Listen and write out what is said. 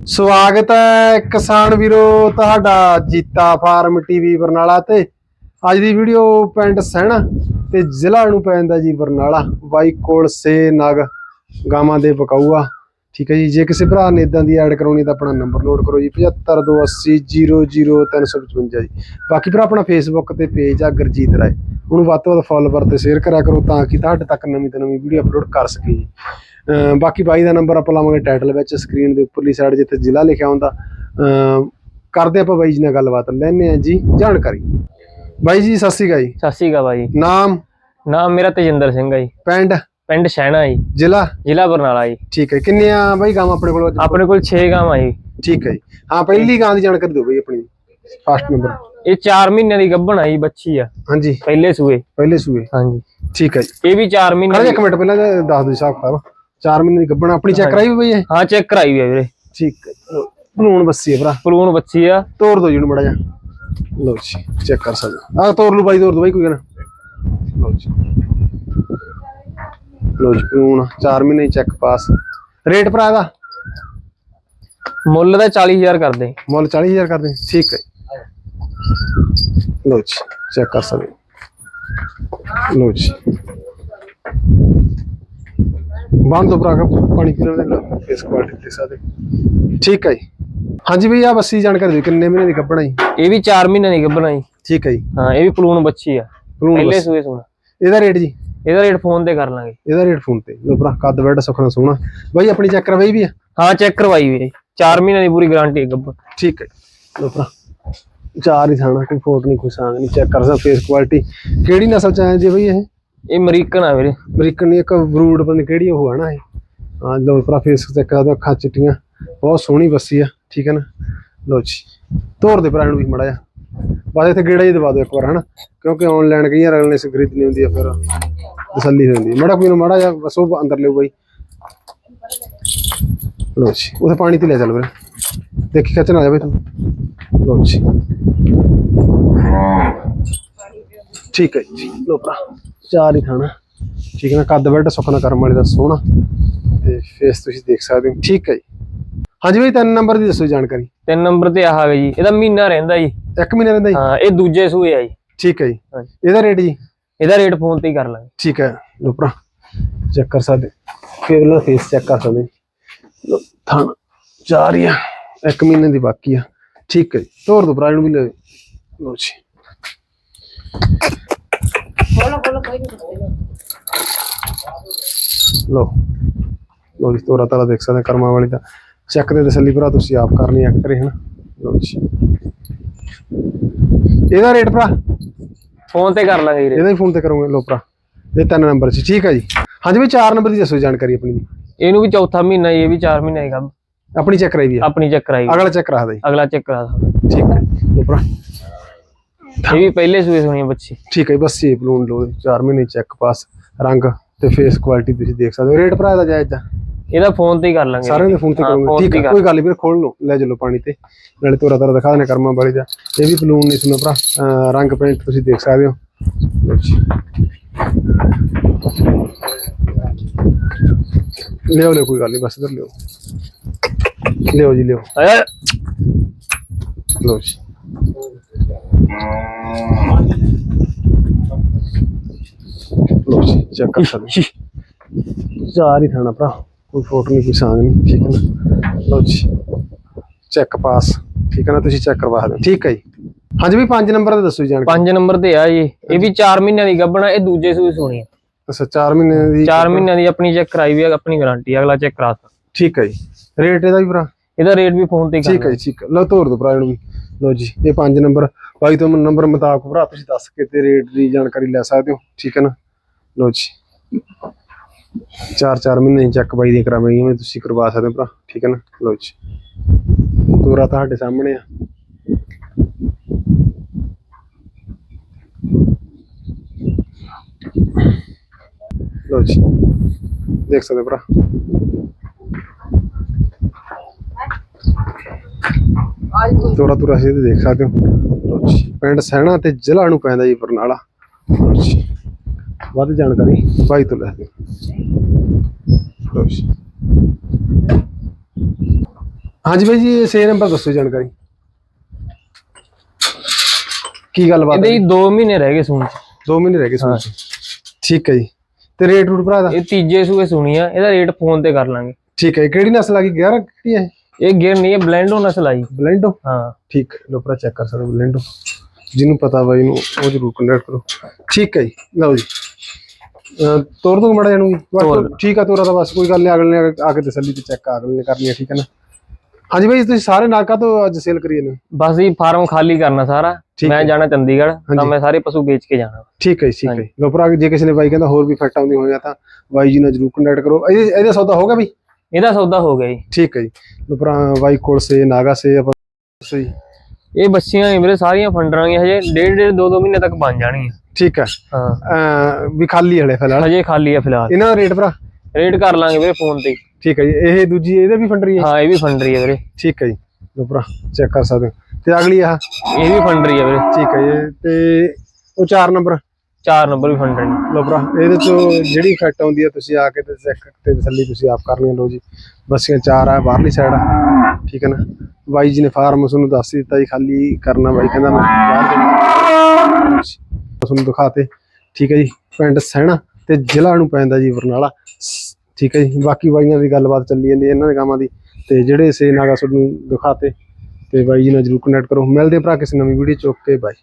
ਸਵਾਗਤ ਹੈ ਕਿਸਾਨ ਵੀਰੋ, ਤੁਹਾਡਾ ਜੀਤਾ ਫਾਰਮ ਟੀਵੀ ਬਰਨਾਲਾ ਤੇ। ਅੱਜ ਦੀ ਵੀਡੀਓ ਪਿੰਡ ਸਹਿਣਾ ਤੇ ਜ਼ਿਲ੍ਹਾ ਨੂੰ ਪੈਂਦਾ ਜੀ ਬਰਨਾਲਾ। ਬਾਈ ਕੋਲ ਸੇ ਨਗ ਗਾਵਾਂ ਦੇ ਬਕਾਊਆ। ਠੀਕ ਹੈ ਜੀ, ਜੇ ਕਿਸੇ ਭਰਾ ਨੇ ਇਦਾਂ ਦੀ ਐਡ ਕਰਾਉਣੀ ਤਾਂ ਆਪਣਾ ਨੰਬਰ ਨੋਟ ਕਰੋ ਜੀ 7528000355 ਜੀ। ਬਾਕੀ ਭਰਾ, ਆਪਣਾ ਫੇਸਬੁੱਕ ਤੇ ਪੇਜ ਆ ਗੁਰਜੀਤ ਰਾਏ। ਉਹਨੂੰ ਵੱਧ ਤੋਂ ਵੱਧ ਫੋਲੋਵਰ ਤੇ ਸ਼ੇਅਰ ਕਰਿਆ ਕਰੋ ਤਾਂ ਕਿ ਤੁਹਾਡੇ ਤੱਕ ਨਵੀਂ ਤੋਂ ਨਵੀਂ ਵੀਡੀਓ ਅਪਲੋਡ ਕਰ ਸਕੀਏ ਜੀ। ਬਾਕੀ ਬਾਈ ਦਾ ਨੰਬਰ ਆਪਾਂ ਲਾਵਾਂਗੇ ਟਾਈਟਲ ਵਿੱਚ ਸਕਰੀਨ ਦੇ ਉੱਪਰਲੀ ਸਾਈਡ ਜਿੱਥੇ ਜ਼ਿਲ੍ਹਾ ਲਿਖਿਆ ਹੁੰਦਾ। ਕਰਦੇ ਆਪਾਂ ਬਾਈ ਜੀ ਨਾਲ ਗੱਲਬਾਤ ਲੈਣੇ ਆ ਜੀ ਜਾਣਕਾਰੀ। ਬਾਈ ਜੀ ਸਤਿ ਸ਼੍ਰੀ ਅਕਾਲ ਜੀ। ਸਤਿ ਸ਼੍ਰੀ ਅਕਾਲ ਭਾਜੀ ਨਾਮ? ਨਾਮ ਮੇਰਾ ਤੇਜਿੰਦਰ ਸਿੰਘ ਹੈ ਜੀ। ਪਿੰਡ? ਪਿੰਡ ਸ਼ਹਿਣਾ ਜੀ। ਜ਼ਿਲ੍ਹਾ? ਜ਼ਿਲ੍ਹਾ ਬਰਨਾਲਾ ਜੀ। ਠੀਕ ਹੈ ਕਿੰਨੀਆਂ ਬਾਈ ਗਾਵਾਂ ਆਪਣੇ ਕੋਲ? ਆਪਣੇ ਕੋਲ 6 ਗਾਵਾਂ ਜੀ। ਠੀਕ ਹੈ ਜੀ। ਹਾਂ ਪਹਿਲੀ ਗਾਂ ਦੀ ਜਾਣਕਾਰੀ ਦਿਓ ਬਾਈ ਆਪਣੀ। ਫਸਟ ਨੰਬਰ ਇਹ 4 ਮਹੀਨਿਆਂ ਦੀ ਗੱਭਣ ਆ ਜੀ ਬੱਚੀ ਆ। ਹਾਂਜੀ। ਪਹਿਲੇ ਸੂਏ। ਪਹਿਲੇ ਸੂਏ। ਹਾਂਜੀ। ਠੀਕ ਹੈ ਜੀ। ਇਹ ਵੀ 4 ਖੜੇ ਮਹੀਨੇ ਇੱਕ ਮਿੰਟ ਪਹਿਲਾਂ ਦੱਸ ਦਿਓ ਹਿਸਾਬ ਕਿਤਾਬ। 4 ਮਹੀਨੇ ਦੀ ਗੱਭਣ ਆਪਣੀ ਚੈੱਕ ਕਰਾਈ ਵੀ ਬਈ ਇਹ ਹਾਂ ਚੈੱਕ ਕਰਾਈ ਵੀ ਆ ਵੀਰੇ। ਠੀਕ ਬਲੂਨ ਬੱਸੀ ਹੈ ਭਰਾ। ਪਲੂਨ ਬੱਚੀ ਆ। ਤੋੜ ਦੋ ਜੀ ਨੂੰ ਮੜਾ ਜਾ ਲਓ ਜੀ ਚੈੱਕ ਕਰ ਸਕਦੇ ਆ ਤੋੜ ਲਓ ਬਾਈ ਤੋੜ ਦੋ ਬਾਈ ਕੋਈ ਗੱਲ ਨਾ। ਲਓ ਜੀ। ਲਓ ਜੀ ਬਲੂਨ 4 ਮਹੀਨੇ ਚੈੱਕ ਪਾਸ ਰੇਟ ਭਰਾ ਦਾ ਮੁੱਲ ਦਾ 40000 ਕਰਦੇ। ਮੁੱਲ 40000 ਕਰਦੇ। ਠੀਕ ਹੈ। ਲਓ ਜੀ ਚੈੱਕ ਕਰ ਸਕਦੇ। ਲਓ ਜੀ। ਬੰਦ ਭਰਾ ਪਾਣੀ ਪੀਣ ਦੇ ਇਸ ਕੁਆਲਿਟੀ ਦੇ ਸਕਦੇ ਠੀਕ ਹੈ ਜੀ। ਹਾਂਜੀ ਭਈ ਆ ਬੱਸੀ ਜਾਣਕਾਰੀ ਦਿਓ ਕਿੰਨੇ ਮਹੀਨੇ ਦੀ ਕੱਪੜਾ ਜੀ? ਇਹ ਵੀ 4 ਮਹੀਨਿਆਂ ਦੀ ਗੱਭਣ ਜੀ। ਠੀਕ ਹੈ ਜੀ। ਹਾਂ ਇਹ ਵੀ ਪਲੂਨ ਬੱਚੀ ਆ। ਪਹਿਲੇ। ਸੂਏ ਸੋਣਾ। ਇਹਦਾ ਰੇਟ ਜੀ? ਇਹਦਾ ਰੇਟ ਫੋਨ ਤੇ ਕਰ ਲਾਂਗੇ। ਇਹਦਾ ਰੇਟ ਫੋਨ ਤੇ। ਭਰਾ ਕੱਦ ਬੈਡ ਸੁਖਣਾ ਸੋਹਣਾ। ਬਾਈ ਆਪਣੀ ਚੈੱਕ ਕਰਵਾਈ ਵੀ ਆ? ਹਾਂ ਚੈੱਕ ਕਰਵਾਈ ਵੀ 4 ਮਹੀਨਿਆਂ ਦੀ ਪੂਰੀ ਗਾਰੰਟੀ ਹੈ ਗੱਭਣ। ਠੀਕ ਹੈ ਭਰਾ ਚਾਰ ਹੀ ਥਾਣਾ ਕੋਈ ਫੋਟ ਨਹੀਂ ਕੋਈ ਸਾਂਗ ਨਹੀਂ ਚੈੱਕ ਕਰ ਸਕਦਾ ਫੇਸ ਕੁਆਲਿਟੀ ਕਿਹੜੀ ਨਸਲ ਚ ਆਇਆ ਜੀ ਬਈ ਇਹ? ਇਹ ਅਮਰੀਕਨ ਆ ਵੀਰੇ। ਅਮਰੀਕਨ ਨਹੀਂ, ਇੱਕ ਬਰੂਡ ਪਤਾ ਨੀ ਕਿਹੜੀ ਉਹ ਆ ਨਾ ਇਹ। ਹਾਂ ਲੋ ਭਰਾ ਫੇਸ ਚੈੱਕ ਕਰਦਾ ਅੱਖਾਂ ਚਿੱਟੀਆਂ। ਬਹੁਤ ਸੋਹਣੀ ਬੱਸੀ ਆ, ਠੀਕ ਹੈ ਨਾ? ਲੋ ਜੀ, ਤੋਰ ਦੇ ਭਰਾ ਨੂੰ ਵੀ ਮੜਾ ਜਾ ਬਸ ਇੱਥੇ ਗੇੜਾ ਹੀ ਦਵਾ ਦਿਓ ਇੱਕ ਵਾਰ, ਹਨਾ? ਕਿਉਂਕਿ ਆਨਲਾਈਨ ਕਈ ਵਾਰ ਨੇ ਖਰੀਦਣੀ ਹੁੰਦੀ ਆ ਫਿਰ। ਤਸੱਲੀ ਹੋ ਜਾਂਦੀ ਮੜਾ ਕੋਈ ਨਾ, ਮੜਾ ਜਾ ਬਸ ਉਹ ਅੰਦਰ ਲਿਓ ਬਾਈ। ਲੋ ਜੀ, ਉਥੇ ਪਾਣੀ ਤੇ ਲੈ ਚੱਲ ਵੀਰੇ। ਦੇਖੀ, ਖਿੱਚ ਨਾ ਜਾਵੇ ਤੂੰ। ਲੋ ਜੀ। ਠੀਕ ਹੈ ਜੀ। ਲੋ ਭਰਾ। ਚਾਰ ਹੀ ਖਾਣਾ। ਠੀਕ ਹੈ ਨਾ ਕੱਦ ਬੈਡ ਸੁਖਨਾ ਕਰਮ ਵਾਲੇ ਦਾ ਸੋਹਣਾ। ਤੇ ਫੇਸ ਤੁਸੀਂ ਦੇਖ ਸਕਦੇ ਹੋ। ਠੀਕ ਹੈ ਜੀ। ਹਾਂਜੀ ਬਈ ਤਿੰਨ ਨੰਬਰ ਦੀ ਦੱਸੋ ਜਾਣਕਾਰੀ। ਤਿੰਨ ਨੰਬਰ ਤੇ ਆਹ ਜੀ। ਇਹਦਾ ਮਹੀਨਾ ਰਹਿੰਦਾ ਜੀ। ਇੱਕ ਮਹੀਨਾ ਰਹਿੰਦਾ ਜੀ? ਹਾਂ ਇਹ ਦੂਜੇ ਸੂਏ ਆ ਜੀ। ਠੀਕ ਹੈ ਜੀ। ਇਹਦਾ ਰੇਟ ਜੀ? ਇਹਦਾ ਰੇਟ ਫੋਨ ਤੇ ਹੀ ਕਰ ਲਾਂਗੇ। ਠੀਕ ਹੈ ਲੋ ਭਰਾ ਚੈੱਕ ਕਰ ਸਕਦੇ। ਫਿਰ ਨਾ ਫੇਸ ਚੈੱਕ ਕਰ ਸਕਦੇ। ਲੋ ਥਾਣ ਚਾਰ ਹੀ ਆ। ਇੱਕ ਮਹੀਨੇ ਦੀ ਬਾਕੀ ਆ। ਠੀਕ ਹੈ ਜੀ। ਤੋਰ ਦੋ ਭਰਾ ਨੂੰ ਵੀ ਲੈ ਲੋ ਜੀ। ਲੋ ਲੋ ਜੀ ਤੋਰਾ ਤਾਰਾ ਦੇਖ ਸਕਦੇ ਕਰਮਾ ਵਾਲੀ ਦਾ ਚੈੱਕ ਦੇ ਤਸੱਲੀ ਭਰਾ ਤੁਸੀਂ ਆਪ ਕਰਨੀ ਆ ਕਰੇ ਹਨ? ਲੋ ਜੀ। ਇਹਦਾ ਰੇਟ ਭਰਾ? ਫੋਨ ਤੇ ਕਰ ਲਾਂਗੇ ਇਹਦਾ ਹੀ ਫੋਨ ਤੇ ਕਰੂੰਗੇ। ਲੋ ਭਰਾ ਇਹ ਤਿੰਨ ਨੰਬਰ ਸੀ ਠੀਕ ਹੈ ਜੀ। ਹਾਂਜੀ ਵੀ ਚਾਰ ਨੰਬਰ ਦੀ ਦੱਸੋ ਜਾਣਕਾਰੀ ਆਪਣੀ। ਦੀ ਇਹਨੂੰ ਵੀ ਚੌਥਾ ਮਹੀਨਾ ਇਹ ਵੀ 4 ਮਹੀਨੇ ਕੰਮ ਆਪਣੀ ਚੈੱਕ ਕਰਾਈ ਵੀ ਆਪਣੀ ਚੈੱਕ ਕਰਾਈ। ਅਗਲਾ ਚੈੱਕ ਕਰਾ ਦੇ। ਅਗਲਾ ਚੈੱਕ ਕਰਾ ਠੀਕ ਹੈ ਲੋ ਭਰਾ। ਇਹ ਵੀ ਪਹਿਲੇ ਸੂਏ ਸੋਣੀ ਬੱਚੀ। ਠੀਕ ਹੈ ਬਸ ਇਹ ਬਲੂਨ ਲੋ 4 ਮਹੀਨੇ ਚੈੱਕ ਪਾਸ ਰੰਗ ਤੇ ਫੇਸ ਕੁਆਲਿਟੀ ਤੁਸੀਂ ਦੇਖ ਸਕਦੇ ਹੋ। ਰੇਟ ਭਰਾ ਦਾ ਜਾਇਜ਼ ਦਾ ਇਹਦਾ ਫੋਨ ਤੇ ਹੀ ਕਰ ਲਾਂਗੇ। ਸਾਰਿਆਂ ਦੇ ਫੋਨ ਤੇ ਕਰੂੰਗੇ। ਠੀਕ ਹੈ ਕੋਈ ਗੱਲ ਨਹੀਂ ਵੀਰ ਖੋਲ ਲਓ ਲੈ ਚਲੋ ਪਾਣੀ ਤੇ। ਨਾਲੇ ਤੋਰਾ ਤਾਰਾ ਦਿਖਾ ਦੇਣੇ ਕਰਮਾਂ ਵਾਲੀ ਦਾ ਇਹ ਵੀ ਬਲੂਨ ਨਹੀਂ ਸੁਣੋ ਭਰਾ। ਰੰਗ ਪ੍ਰਿੰਟ ਤੁਸੀਂ ਦੇਖ ਸਕਦੇ ਹੋ। ਲਓ ਜੀ। ਲਿਓ ਕੋਈ ਗੱਲ ਨਹੀਂ ਬਸ ਇਧਰ ਲਿਓ ਲਿਓ ਜੀ ਲਿਓ ਲਓ ਜੀ। ਲਓ ਜੀ ਚੈੱਕ ਕਰ ਸਕਦੇ ਹੋ। ਚਾਰ ਹੀ ਥਾਣਾ ਭਰਾ ਕੋਈ ਫੋਟੋ ਨਹੀਂ ਕੋਈ ਸਾਂਗ ਨਹੀਂ ਠੀਕ ਹੈ ਨਾ? ਲਓ ਜੀ ਚੈੱਕ ਪਾਸ ਠੀਕ ਹੈ ਨਾ? ਤੁਸੀਂ ਚੈੱਕ ਕਰਵਾ ਸਕਦੇ ਹੋ। ਠੀਕ ਹੈ ਜੀ। ਹਾਂਜੀ ਵੀ ਪੰਜ ਨੰਬਰ ਦਾ ਦੱਸੋ ਜੀ ਜਾਣਕਾਰੀ ਪੰਜ ਨੰਬਰ ਤੇ ਆ ਜੀ। ਇਹ ਵੀ 4 ਮਹੀਨਿਆਂ ਦੀ ਗੱਭਣਾ ਇਹ ਦੂਜੇ ਸੂਏ ਸੋਣੀ ਅੱਛਾ 4 ਮਹੀਨੇ ਦੀ 4 ਮਹੀਨਿਆਂ ਦੀ ਆਪਣੀ ਚੈੱਕ ਕਰਾਈ ਵੀ ਆ ਆਪਣੀ ਗਾਰੰਟੀ ਅਗਲਾ ਚੈੱਕ ਕਰਾ ਸਕਦਾ। ਠੀਕ ਹੈ ਜੀ। ਰੇਟ ਇਹਦਾ ਵੀ ਭਰਾ? ਇਹਦਾ ਰੇਟ ਵੀ ਫੋਨ ਤੇ ਹੀ ਠੀਕ ਕਰ ਹੈ ਠੀਕ ਹੈ। ਲਓ ਤੋਰ ਦੋ ਭਰਾ ਇਹਨੂੰ ਵੀ। ਲਓ ਜੀ ਇਹ ਪੰਜ ਨੰਬਰ। ਬਾਈ ਤੋਂ ਨੰਬਰ ਮੁਤਾਬਕ ਭਰਾ ਤੁਸੀਂ ਦੱਸ ਕੇ ਤੇ ਰੇਟ ਦੀ ਜਾਣਕਾਰੀ ਲੈ ਸਕਦੇ ਹੋ। ਠੀਕ ਹੈ ਨਾ? ਲਓ ਜੀ। ਚਾਰ ਚਾਰ ਮਹੀਨੇ ਚੈੱਕ ਬਾਈ ਦੀ ਕਰਾਵਾਂਗੇ ਜਿਵੇਂ ਤੁਸੀਂ ਕਰਵਾ ਸਕਦੇ ਹੋ ਭਰਾ। ਠੀਕ ਹੈ ਨਾ? ਲਓ ਜੀ। ਤੋਰਾ ਤੁਹਾਡੇ ਸਾਹਮਣੇ ਆ। ਲਓ ਜੀ। ਦੇਖ ਸਕਦੇ ਭਰਾ। ਤੋਰਾ ਤੁਰਾ ਸੀ ਤੇ ਦੇਖ ਸਕਦੇ ਹੋ। ਪਿੰਡ ਸਹਿਣਾ ਤੇ ਜ਼ਿਲ੍ਹਾ ਨੂੰ ਪੈਂਦਾ ਜੀ ਬਰਨਾਲਾ। ਵੱਧ ਜਾਣਕਾਰੀ ਬਾਈ ਤੋਂ ਲੈ ਲਓ ਜੀ ਹਾਂਜੀ ਬਾਈ ਜੀ ਸੇ ਨੰਬਰ ਦੱਸੋ ਜਾਣਕਾਰੀ। ਕੀ ਗੱਲਬਾਤ ਇਹਦੇ ਹੀ 2 ਮਹੀਨੇ ਰਹਿ ਗਏ ਸੂਣ ਚ। 2 ਮਹੀਨੇ ਰਹਿ ਗਏ ਸੂਣ ਚ। ਠੀਕ ਹੈ ਜੀ। ਤੇ ਰੇਟ ਰੂਟ ਭਰਾ ਦਾ? ਇਹ ਤੀਜੇ ਸੂਏ ਸੁਣੀ ਆ ਇਹਦਾ ਰੇਟ ਫੋਨ ਤੇ ਕਰ ਲਾਂਗੇ। ਠੀਕ ਹੈ ਜੀ। ਕਿਹੜੀ ਨਸਲ ਆ ਗਈ? 11 ਕਿਹੜੀ ਹੈ? ਇਹ ਗੇਰ ਨਹੀਂ ਹੈ ਬਲੈਂਡੋ ਨਸਲ ਆਈ ਬਲੈਂਡੋ ਹਾਂ। ਠੀਕ ਲਓ ਭਰਾ ਚੈੱਕ ਕਰ ਸਕਦੇ ਬਲੈਂਡੋ ਜਿਹਨੂੰ ਪਤਾ ਬਾਈ ਨੂੰ ਉਹ ਜ਼ਰੂਰ ਕੰਟੈਕਟ ਕਰੋ। ਠੀਕ ਹੈ ਜੀ ਲਓ ਜੀ। ਅਹ ਤੋਰ ਦੋ ਮੜਾ ਜਾਣੂ ਤੋਰ ਠੀਕ ਆ ਤੋਰਾ ਤਾਂ ਬਸ ਕੋਈ ਗੱਲ ਨਹੀਂ ਅਗਲੇ ਨੇ ਆ ਕੇ ਤਸੱਲੀ ਤੇ ਚੈੱਕ ਅਗਲੇ ਨੇ ਕਰਨੀ ਹੈ ਠੀਕ ਹੈ ਨਾ? ਹਾਂਜੀ ਬਾਈ ਤੁਸੀਂ ਸਾਰੇ ਨਾਕਾ ਤੋਂ ਅੱਜ ਸੇਲ ਕਰੀਏ ਨੇ ਬਸ ਇਹ ਫਾਰਮ ਖਾਲੀ ਕਰਨਾ ਸਾਰਾ। ਠੀਕ ਮੈਂ ਜਾਣਾ ਚੰਡੀਗੜ੍ਹ ਤਾਂ ਹਾਂਜੀ। ਮੈਂ ਸਾਰੇ ਪਸ਼ੂ ਵੇਚ ਕੇ ਜਾਣਾ। ਠੀਕ ਹੈ ਜੀ, ਠੀਕ ਹੈ। ਜੀ। ਲਓ ਭਰਾ ਜੇ ਕਿਸੇ ਨੇ ਬਾਈ ਕਹਿੰਦਾ ਹੋਰ ਵੀ ਫੈਟ ਆਉਂਦੀ ਤਾਂ ਬਾਈ ਜੀ ਨਾਲ ਜਰੂਰ ਕੰਟੈਕਟ ਕਰੋ। ਇਹਦੇ ਇਹਦਾ ਸੌਦਾ ਹੋਗਾ ਬਈ? ਇਹਦਾ ਸੌਦਾ ਹੋ ਗਿਆ ਜੀ। ਠੀਕ ਹੈ ਜੀ। ਲਓ ਭਰਾ ਬਾਈ ਕੋਲ ਸੇ ਨਾਗਾ ਸੇ ਆਪਾਂ ਸਹੀ ਇਹ ਬੱਚੀਆਂ ਵੀਰੇ ਸਾਰੀਆਂ ਫੰਡਰਾਂਗੀਆਂ ਹਜੇ ਡੇਢ ਡੇਢ ਦੋ ਦੋ ਮਹੀਨੇ ਤੱਕ ਬਣ ਜਾਣਗੀਆਂ। ਠੀਕ ਹੈ। ਹਾਂ। ਵੀ ਖਾਲੀ ਹਲੇ ਫਿਲਹਾਲ? ਹਜੇ ਖਾਲੀ ਆ ਫਿਲਹਾਲ। ਇਹਨਾਂ ਦਾ ਰੇਟ ਭਰਾ? ਰੇਟ ਕਰ ਲਾਂਗੇ ਵੀਰੇ ਫੋਨ ਤੇ ਹੀ। ਠੀਕ ਹੈ ਜੀ। ਇਹ ਦੂਜੀ ਇਹਦੇ ਵੀ ਫੰਡਰੀ ਹੈ? ਹਾਂ ਇਹ ਵੀ ਫੰਡਰੀ ਹੈ ਵੀਰੇ। ਠੀਕ ਹੈ ਜੀ। ਲਓ ਭਰਾ ਚੈੱਕ ਕਰ ਸਕਦੇ ਹੋ। ਤੇ ਅਗਲੀ ਆ? ਇਹ ਵੀ ਫੰਡਰੀ ਹੈ ਵੀਰੇ। ਠੀਕ ਹੈ ਜੀ। ਤੇ ਉਹ 4 ਨੰਬਰ। ਚਾਰ ਨੰਬਰ ਵੀ ਫੰਡਰੀ ਲਓ ਭਰਾ, ਇਹਦੇ ਚੋਂ ਜਿਹੜੀ ਇਫੈਕਟ ਆਉਂਦੀ ਹੈ ਤੁਸੀਂ ਆ ਕੇ ਤੇ ਚੈੱਕ ਤੇ ਤਸੱਲੀ ਤੁਸੀਂ ਆਪ ਕਰਨੀ ਹੈ ਲਓ ਜੀ ਬੱਸੀਆਂ ਚਾਰ ਆ, ਬਾਹਰਲੀ ਸਾਈਡ ਆ। ਠੀਕ ਹੈ ਨਾ? ਬਾਈ ਜੀ ਨੇ ਫਾਰਮ ਤੁਹਾਨੂੰ ਦੱਸ ਦਿੱਤਾ ਜੀ, ਖਾਲੀ ਕਰਨਾ ਬਾਈ, ਕਹਿੰਦਾ ਮੈਂ ਬਾਹਰ ਤੁਹਾਨੂੰ ਦਿਖਾਤੇ ਠੀਕ ਹੈ ਜੀ, ਪਿੰਡ ਸਹਿਣਾ ਤੇ ਜ਼ਿਲ੍ਹਾ ਨੂੰ ਪੈਂਦਾ ਜੀ ਬਰਨਾਲਾ ਠੀਕ ਹੈ ਜੀ, ਬਾਕੀ ਬਾਈਆਂ ਦੀ ਗੱਲਬਾਤ ਚੱਲੀ ਜਾਂਦੀ ਇਹਨਾਂ ਦੇ ਗਾਵਾਂ ਦੀ। ਤੇ ਜਿਹੜੇ ਸੇ ਨਾਗਾ ਤੁਹਾਨੂੰ ਦਿਖਾਤੇ ਤੇ ਬਾਈ ਜੀ ਨਾਲ ਜਰੂਰ ਕਨੈਕਟ ਕਰੋ। ਮਿਲਦੇ ਭਰਾ ਕਿਸੇ ਨਵੀਂ ਵੀਡੀਓ ਚ। Okay, bye.